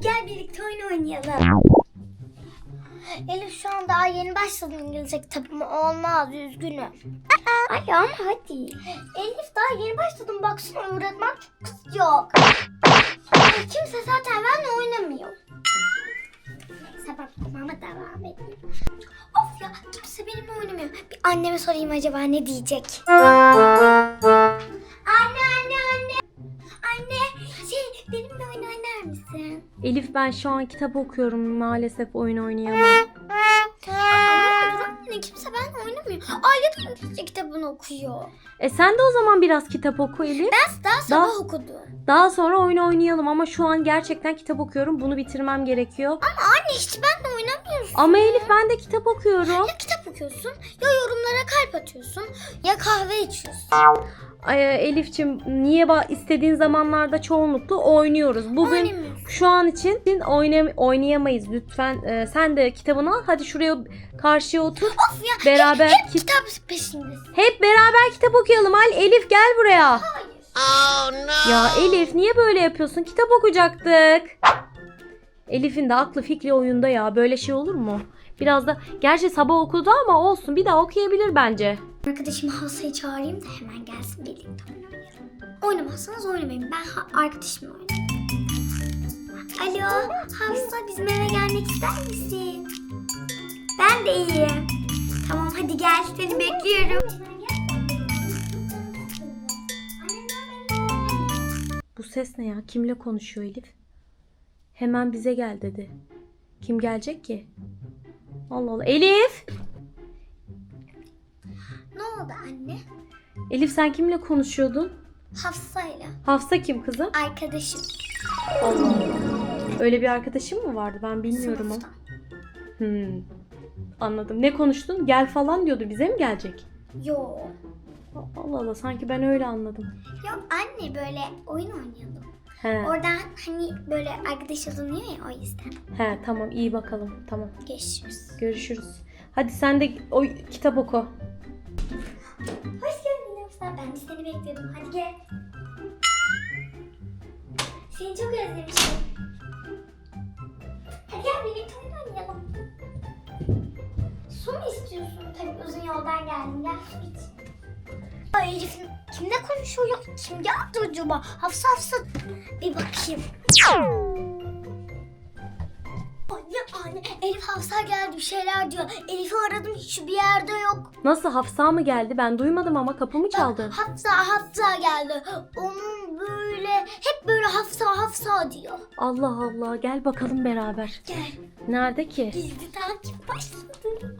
Gel birlikte oyun oynayalım. Elif şu an daha yeni başladım İngilizce kitabıma olmaz üzgünüm. Ay ama hadi. Elif daha yeni başladım baksana öğretmen çok. Ay, Kimse zaten benimle oynamıyor. Ben mama devam edeyim. Of ya kimse benimle oynamıyor. Bir anneme sorayım acaba ne diyecek. Anne anne anne. Anne şey Elif ben şu an kitap okuyorum. Maalesef oyun oynayamam. Ama durum ne kimse benimle oynamıyor. Aile de kitabını okuyor. E sen de o zaman biraz kitap oku Elif. Ben daha sabah okudum. Daha sonra oyun oynayalım ama şu an gerçekten kitap okuyorum. Bunu bitirmem gerekiyor. Anne hiç benimle oynamıyorsun. Ama Elif ben de kitap okuyorum. Ya kitap okuyorsun ya yorumlara kalp atıyorsun ya kahve içiyorsun. Ay, Elifçim niye istediğin zamanlarda çoğunlukla oynuyoruz. Bugün Oynamıyorsun. Şu an için oynay- oynayamayız lütfen. Ee, sen de kitabını al. Hadi şuraya karşıya otur. Of ya Beraber hep, hep kit- kitap peşindesin. Hep beraber kitap okuyalım. Al Elif gel buraya. Hayır. Ya Elif niye böyle yapıyorsun? Kitap okuyacaktık. Elif'in de aklı fikri oyunda ya. Böyle şey olur mu? Biraz da gerçi sabah okudu ama olsun. Bir daha okuyabilir bence. Arkadaşım Hafsa'yı çağırayım da hemen gelsin birlikte oynayalım. Oynamazsanız oynamayın. Ben arkadaşımla oynayayım. Alo Hafsa bizim eve gelmek ister misin? Ben de iyiyim. Tamam hadi gel seni bekliyorum. Bu ses ne ya? Kimle konuşuyor Elif? Hemen bize gel dedi. Kim gelecek ki? Allah Allah. Elif! Ne oldu anne? Elif sen kimle konuşuyordun? Hafsa'yla Hafsa kim kızım? arkadaşım. Allah Allah. Öyle bir arkadaşım mı vardı? Ben bilmiyorum sınıfta. Hmm. Anladım. Ne konuştun? Gel falan diyordu. Bize mi gelecek? Yo. Allah Allah. Sanki ben öyle anladım. Yok anne böyle oyun oynayalım. He. Oradan hani böyle arkadaş alınıyor ya o yüzden. He tamam iyi bakalım. Tamam. Görüşürüz. Görüşürüz. Hadi sen de o kitap oku. Hoş geldin Hafsa. Ben de seni bekliyordum. Hadi gel. Seni çok özlemişim. İstiyorsun? Tabii uzun yoldan geldin. Gel su iç. Ay Elif kimle konuşuyor ya? Kim geldi acaba? Hafsa Hafsa. Bir bakayım. Anne anne Elif Hafsa geldi bir şeyler diyor. Elif'i aradım hiç bir yerde yok. Nasıl Hafsa mı geldi? Ben duymadım ama kapı mı çaldı? Hafsa Hafsa geldi. Onun böyle hep böyle Hafsa Hafsa diyor. Allah Allah. Gel bakalım beraber. Gel Nerede ki? gizli takip başladı.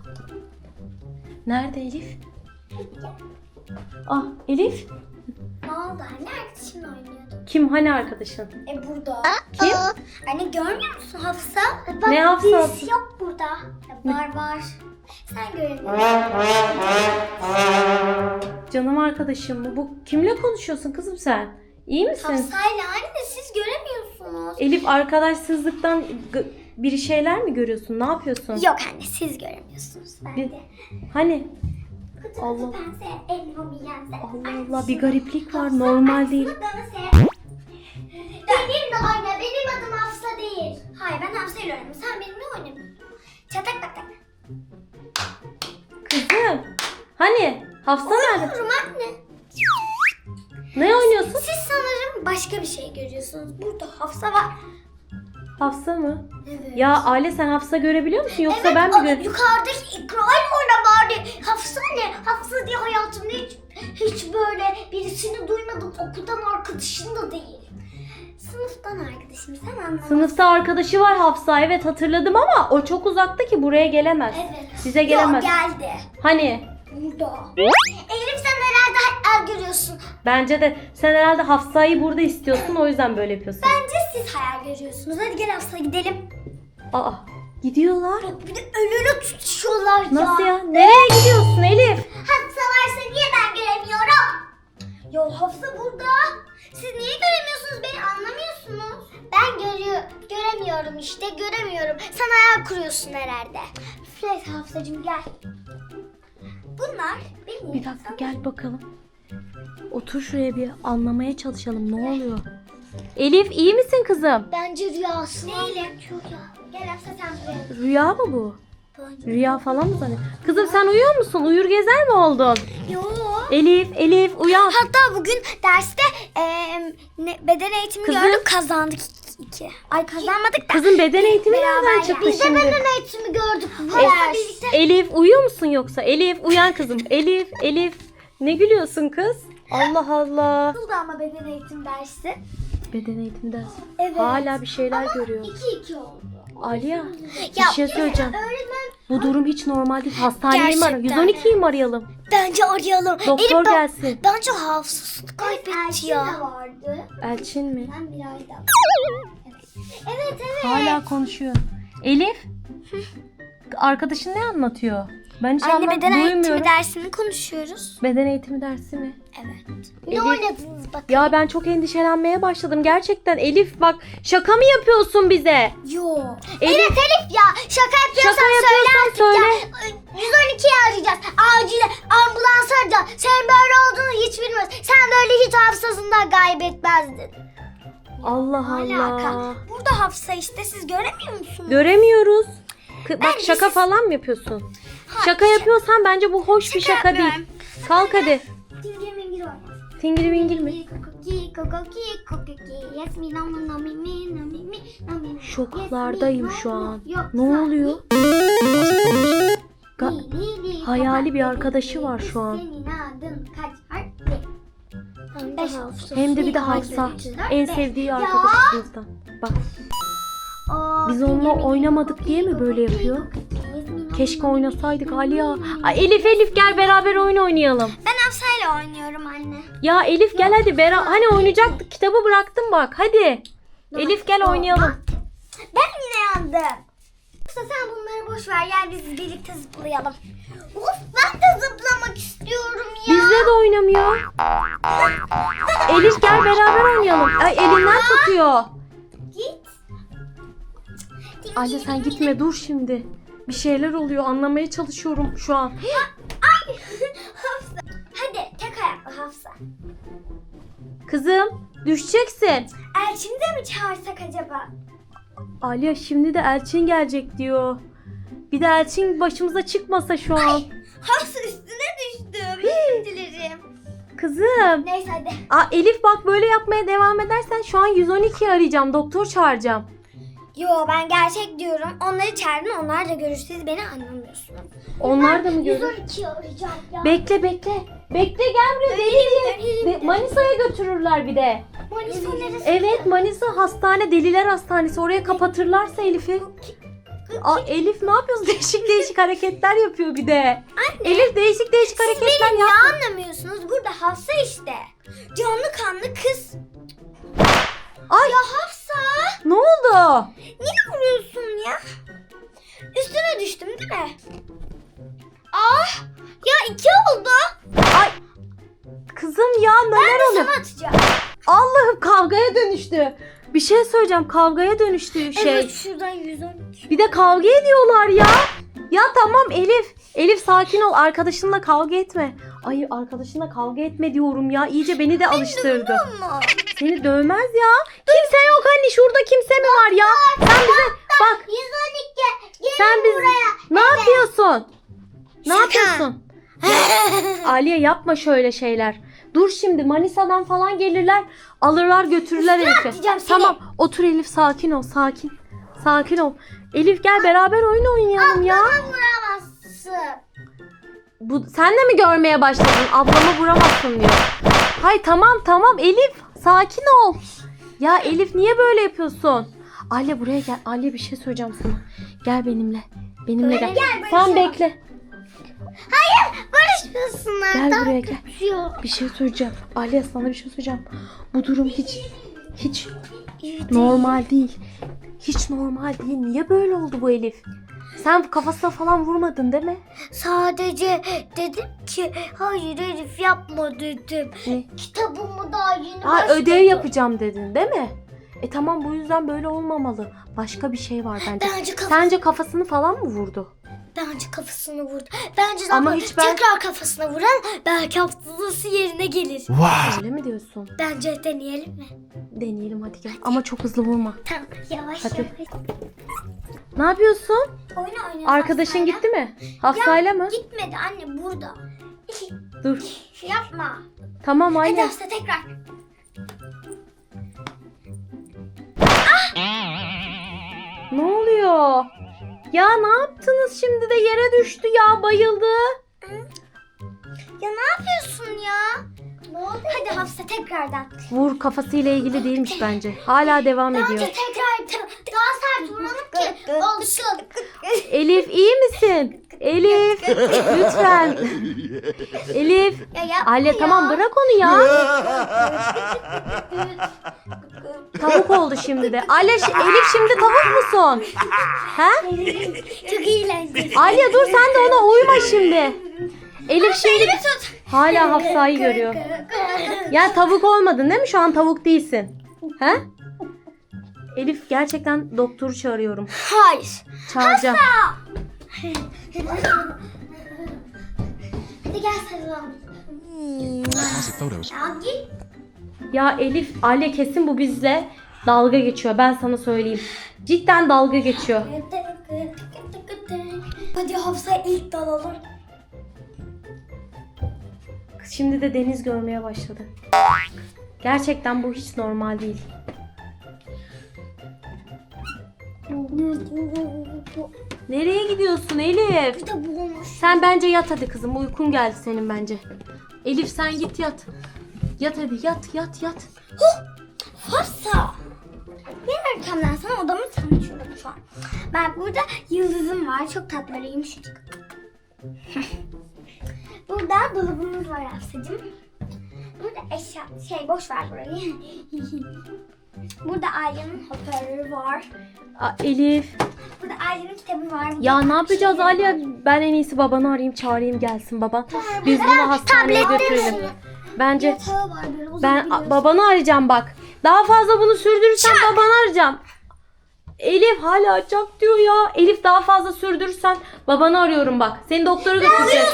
Nerede Elif? Ah Elif. Ne oldu anne arkadaşımla oynuyordum. Kim hani arkadaşın? E burada. Kim? Anne görmüyor musun Hafsa? Bak, Ne Hafsa? birisi yok burada. Ya, var var. Sen göremiyorsun. Canım arkadaşım mı? Bu kimle konuşuyorsun kızım sen? İyi misin? Hafsa'yla anne siz göremiyorsunuz. Elif arkadaşsızlıktan g- bir şeyler mi görüyorsun? Ne yapıyorsun? Yok anne siz göremiyorsunuz. Ben Bir- de. Hani? Allah. yense. Allah Allah bir gariplik var. Normal değil. Benimle oyna. Benim adım Hafsa değil. Hayır ben Hafsa ile oynuyorum. Sen benimle oynamıyorsun. Çatak tak tak. Kızım. Hani? Hafsa nerede? Oynuyorum anne. Ne oynuyorsun? Siz sanırım başka bir şey görüyorsunuz. Burada Hafsa var. Hafsa mı? Evet. Ya Aile sen Hafsa görebiliyor musun? Yoksa evet, ben mi görüyorum? Yukarıdaki ikrayla oyna bari. Hafsa ne? Hafsa diye hayatımda hiç, hiç böyle birisini duymadım. Okuldan arkadaşın da değil. Sınıftan arkadaşım sen anlamazsın. Sınıfta arkadaşı var Hafsa. Evet hatırladım ama o çok uzakta ki buraya gelemez. Evet. Size gelemez. Yok geldi. Hani? Burada. Elif sen herhalde hayal görüyorsun. Bence de sen herhalde Hafsa'yı burada istiyorsun o yüzden böyle yapıyorsun. Bence siz hayal görüyorsunuz. Hadi gel Hafsa gidelim. Aa gidiyorlar. Bir de önüne tutuşuyorlar ya. Nasıl ya? Nereye gidiyorsun Elif? Hafsa varsa niye ben göremiyorum? Ya Hafsa burada. Siz niye göremiyorsunuz? Beni anlamıyorsunuz. Ben görüyor, göremiyorum işte. Göremiyorum. Sen hayal kuruyorsun herhalde. Neyse Hafsacığım gel. Bunlar benim. Bir dakika gel bakalım. Otur şuraya bir anlamaya çalışalım ne oluyor? Elif iyi misin kızım? Bence rüyası. Neyle? Gel Hafsa sen buraya. Rüya mı bu? Rüya falan mı zannediyorsun? Kızım sen uyuyor musun? Uyur gezer mi oldun? Yo. Elif, Elif uyan. Hatta bugün derste eee, ne, beden eğitimi Kızım. gördük kazandık iki. Ay kazanmadık da. Kızım beden eğitimi nereden çıktı Biz de şimdi? beden eğitimi gördük. E- Elif uyuyor musun yoksa? Elif uyan kızım. Elif, Elif. Ne gülüyorsun kız? Allah Allah. Nasıldı ama beden eğitim dersi? Beden eğitimi dersi. Evet. Hala bir şeyler görüyor. 2-2 oldu. Aliya bir Ya, şey söyleyeceğim. Öğretmen Bu durum hiç normal değil. Hastaneyi mi arayalım? Gerçekten. 112'yi mi arayalım? bence arayalım. Doktor Elif, ben- gelsin. Bence hafızasını kaybetti ya. vardı. Elçin mi? Ben bir ayda. Evet evet. Hala konuşuyor. Elif? Arkadaşın ne anlatıyor? Ben hiç Anne anlam beden eğitimi duymuyorum. dersini konuşuyoruz. Beden eğitimi dersi mi? Evet. Elif- Ne oynadınız bakın? Ya ben çok endişelenmeye başladım. Gerçekten Elif bak şaka mı yapıyorsun bize? Yo. Elif- Evet Elif ya şaka yapıyorsan Şaka yapıyorsan söyle. Ya, 112'yi arayacağız. Acil ambulans arayacağız. Senin böyle olduğunu hiç bilmiyoruz. Sen böyle hiç hafızasından kaybetmezdin. Allah Alaka. Allah. Burada hafıza işte siz göremiyor musunuz? Göremiyoruz. Kı- Bak Bence şaka siz- falan mı yapıyorsun? Şaka yapıyorsan bence bu hoş bir Şaka değil. Kalk hadi. Tingir mingir oyna. Tingiri mingir mi? Şoklardayım şu an. Ne oluyor? Ga- Li, li, li, hayali bir arkadaşı var şu an. Hem de bir de Hafsa. En sevdiği Ya. arkadaşı sınıftan. Bak Biz onunla oynamadık diye mi böyle yapıyor? keşke oynasaydık Aliya. Ay Elif Elif gel beraber oyun oynayalım. Ben Hafsa'yla oynuyorum anne. Ya Elif gel hadi bera hani oynayacaktık kitabı bıraktım bak hadi. Elif gel oynayalım. Ben yine yandım. Yoksa sen bunları boş ver gel biz birlikte zıplayalım. Of ben de zıplamak istiyorum ya. Bizle de oynamıyor. Elif gel beraber oynayalım. Ay elinden tutuyor. Git. Anne sen gitme dur şimdi. Bir şeyler oluyor anlamaya çalışıyorum şu an. Ay Hafsa. Hadi tek ayakla Hafsa. Kızım düşeceksin. Elçin'i de mi çağırsak acaba? Aliye şimdi de Elçin gelecek diyor. Bir de Elçin başımıza çıkmasa şu an. Hafsa üstüne düştüm. Özür dilerim. Kızım. Neyse hadi. Aa, Elif bak böyle yapmaya devam edersen şu an 112 arayacağım. Doktor çağıracağım. Yo ben gerçek diyorum. Onları çağırdım onlar da görür. Siz beni anlamıyorsunuz. Onlar da mı görür? 112 arayacağım ya. Bekle bekle. Bekle gel buraya deli. De- Manisa'ya götürürler bir de. Manisa neresi? Evet Manisa hastane deliler hastanesi. Oraya kapatırlarsa Elif'i. Aa, Elif ne yapıyorsun? Değişik değişik hareketler yapıyor bir de. Elif değişik değişik Siz hareketler beni niye anlamıyorsunuz? Burada Hafsa işte. Canlı kanlı kız. Ay Ya Hafsa. ne oldu? Niye vuruyorsun ya? Üstüne düştüm değil mi? Ah. Ya iki oldu. Ay kızım ya neler Ben de oluyor? sana atacağım. Allah'ım kavgaya dönüştü. Bir şey söyleyeceğim kavgaya dönüştü şey. Evet şuradan 112. Bir de kavga ediyorlar ya. Ya tamam Elif. Elif sakin ol arkadaşınla kavga etme. Ay arkadaşınla kavga etme diyorum ya. İyice beni de alıştırdı. Seni dövmez ya. Kimse yok hani şurada kimse mi var ya? Sen bize bak 112. Gelin sen biz ne yapıyorsun? Ne yapıyorsun? Aliye yapma şöyle şeyler. Dur şimdi Manisa'dan falan gelirler. Alırlar götürürler Elif'i. Tamam otur Elif sakin ol sakin. Sakin ol. Elif gel beraber oyun oynayalım ya. Bana vuramazsın. Bu, sen de mi görmeye başladın? Ablamı vuramazsın diyor. Hay tamam tamam Elif sakin ol. Ya Elif niye böyle yapıyorsun? Aliye buraya gel. Aliye bir şey söyleyeceğim sana. Gel benimle. Benimle gel. gel, Sen barışalım. bekle. Hayır barışmasınlar. Gel buraya gel. Bir şey söyleyeceğim. Aliye sana bir şey söyleyeceğim. Bu durum hiç hiç normal değil. Hiç normal değil. Niye böyle oldu bu Elif? Sen kafasına falan vurmadın değil mi? Sadece dedim ki hayır Elif yapma dedim. Ne? Kitabımı daha yeni Ha başladım. ödev yapacağım dedin değil mi? E tamam bu yüzden böyle olmamalı. Başka bir şey var bence. Bence, kaf- Sence kafasını falan mı vurdu? Bence kafasını vurdu. Bence Ama ama hiç ben- tekrar kafasına vuran belki hafızası yerine gelir. Öyle mi diyorsun? Bence deneyelim mi? Deneyelim hadi gel. Ama çok hızlı vurma. Tamam yavaş Hadi. yavaş. Ne yapıyorsun? Oyna oyna. Arkadaşın Hafsa'yla. gitti mi? Hafsayla mı? Gitmedi anne burada. Dur. Yapma. Tamam Hadi anne. Hafsa tekrar. Ne oluyor? Ya ne yaptınız şimdi de yere düştü ya bayıldı. Ya ne yapıyorsun ya? Ne oldu? Hadi Hafsa tekrardan. Vur kafasıyla ilgili değilmiş bence. Hala devam ediyor. Bence tekrar daha sert vuralım ki olsun. Elif iyi misin? Elif lütfen. Elif. Ya yapma Alya ya. tamam bırak onu ya. Tavuk oldu şimdi de. Alya şi- Elif şimdi tavuk musun? He? Çok eğlenceli. Alya dur sen de ona uyma şimdi. Elif şimdi Elimi tut. hala Hafsa'yı görüyor. Ya tavuk olmadın değil mi? Şu an tavuk değilsin. He? Elif gerçekten doktoru çağırıyorum. Hayır. Çağıracağım. Hadi gel sarılalım. Ya git. Ya Elif, Alya kesin bu bizle dalga geçiyor. Ben sana söyleyeyim. Cidden dalga geçiyor. Hadi Hafsa'ya ilk dalalım. Şimdi de deniz görmeye başladı. Gerçekten bu hiç normal değil. Nereye gidiyorsun Elif? Bir de bulmuş. Sen bence yat hadi kızım. Uykun geldi senin bence. Elif sen git yat. Yat hadi yat yat yat. Hafsa. Bir arkamdan sana odamı tanıtıyorum şu an. Bak burada yıldızım var. Çok tatlı böyle yumuşacık. burada dolabımız var Hafsa'cığım. Burada eşya, şey boş ver burayı. burada Alya'nın hoparlörü var. Aa, Elif. Burada Alya'nın kitabı var. Ya ne yapacağız Alya? Ben en iyisi babanı arayayım çağırayım gelsin baban. Biz bunu hastaneye götürelim. Bence ben a- babanı arayacağım bak. Daha fazla bunu sürdürürsen babanı arayacağım. Elif hala açacak diyor ya. Elif daha fazla sürdürürsen babanı arıyorum bak. Seni doktora götüreceğiz.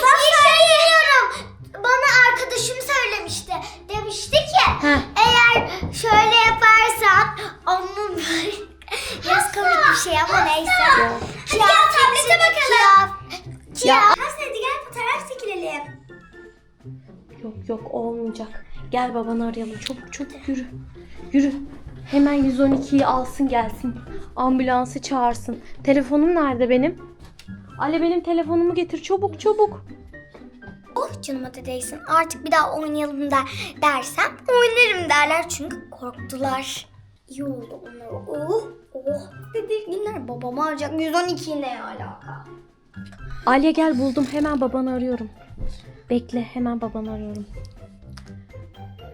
Bana arkadaşım söylemişti. Demişti ki Heh. eğer şöyle yaparsan onun biraz komik bir şey ama neyse. Hadi gel tablete bakalım. Ya- Ya. Hadi gel fotoğraf çekilelim. Yok yok olmayacak. Gel babanı arayalım. Çabuk çabuk yürü. Yürü. Hemen 112'yi alsın gelsin. Ambulansı çağırsın. Telefonum nerede benim? Ale benim telefonumu getir çabuk çabuk. Oh canıma değsin. Artık bir daha oynayalım da dersem oynarım derler çünkü korktular. İyi oldu onlar. Oh oh. Tedirginler babamı arayacak. 112 ne alaka? Alya gel buldum. Hemen babanı arıyorum. Bekle hemen babanı arıyorum.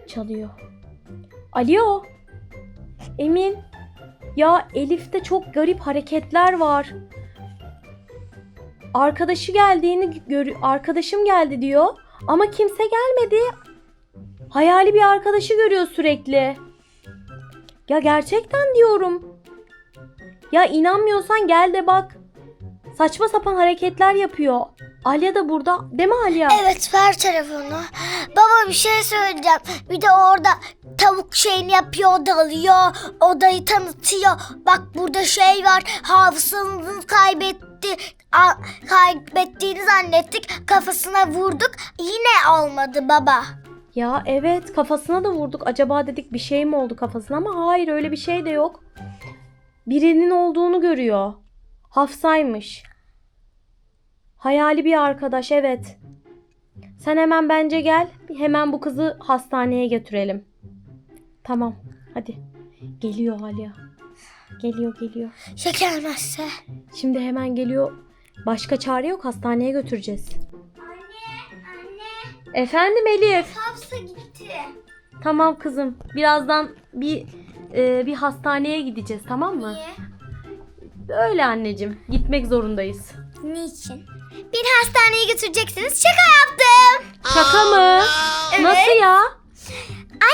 Çalıyor. Alo. Emin. Ya Elif'te çok garip hareketler var. Arkadaşı geldiğini gör arkadaşım geldi diyor ama kimse gelmedi. Hayali bir arkadaşı görüyor sürekli. Ya gerçekten diyorum. Ya inanmıyorsan gel de bak. Saçma sapan hareketler yapıyor. Alya da burada. Değil mi Alya? Evet ver telefonu. Baba bir şey söyleyeceğim. Bir de orada tavuk şeyini yapıyor dalıyor. Odayı tanıtıyor. Bak burada şey var. Hafızasını kaybetti. A- kaybettiğini zannettik. Kafasına vurduk. Yine olmadı baba. Ya evet kafasına da vurduk. Acaba dedik bir şey mi oldu kafasına ama hayır öyle bir şey de yok. Birinin olduğunu görüyor. Hafsaymış. Hayali bir arkadaş evet. Sen hemen bence gel. Hemen bu kızı hastaneye götürelim. Tamam hadi. Geliyor Alya. Geliyor geliyor. Ya gelmezse? Şimdi hemen geliyor. Başka çare yok hastaneye götüreceğiz. Anne, anne. Efendim Elif. Tamam kızım. Birazdan bir e, bir hastaneye gideceğiz tamam mı? Niye? Öyle anneciğim. Gitmek zorundayız. Niçin? Beni hastaneye götüreceksiniz. Şaka yaptım. Şaka mı? Evet. Nasıl ya?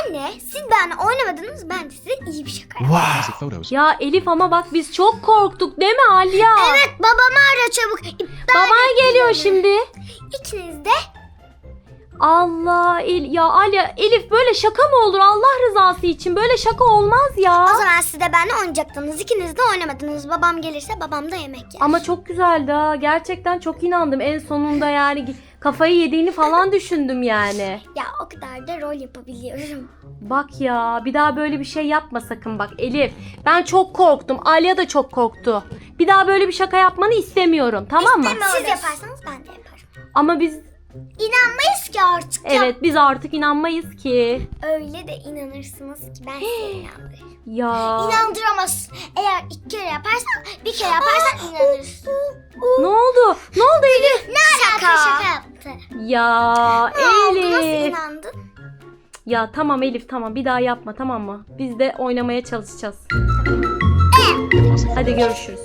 Anne siz benimle oynamadınız ben de size iyi bir şaka yaptım. Photos. Ya Elif ama bak biz çok korktuk değil mi Alya? Evet babamı ara çabuk. İptal Baban geliyor şimdi. İkiniz de Allah El ya Alya Elif böyle şaka mı olur Allah rızası için böyle şaka olmaz ya. o zaman siz de benimle oynayacaktınız. İkiniz de oynamadınız. Babam gelirse babam da yemek yer. Ama çok güzeldi ha gerçekten çok inandım en sonunda yani kafayı yediğini falan düşündüm yani. Ya o kadar da rol yapabiliyorum. Bak ya bir daha böyle bir şey yapma sakın bak Elif. Ben çok korktum Alya da çok korktu. Bir daha böyle bir şaka yapmanı istemiyorum tamam mı? Siz yaparsanız ben de yaparım. Ama biz İnanmayız ki artık ya. evet biz artık inanmayız ki. Öyle de inanırsınız ki ben size inandırırım. Ya İnandıramazsın. Eğer iki kere yaparsan bir kere yaparsan inanırsın. ne oldu? Ne oldu Elif? Ne alaka? Şaka yaptı. Ya Ne oldu? Nasıl Elif. inandın? Ya tamam Elif tamam bir daha yapma tamam mı? Biz de oynamaya çalışacağız. Hadi photos. görüşürüz.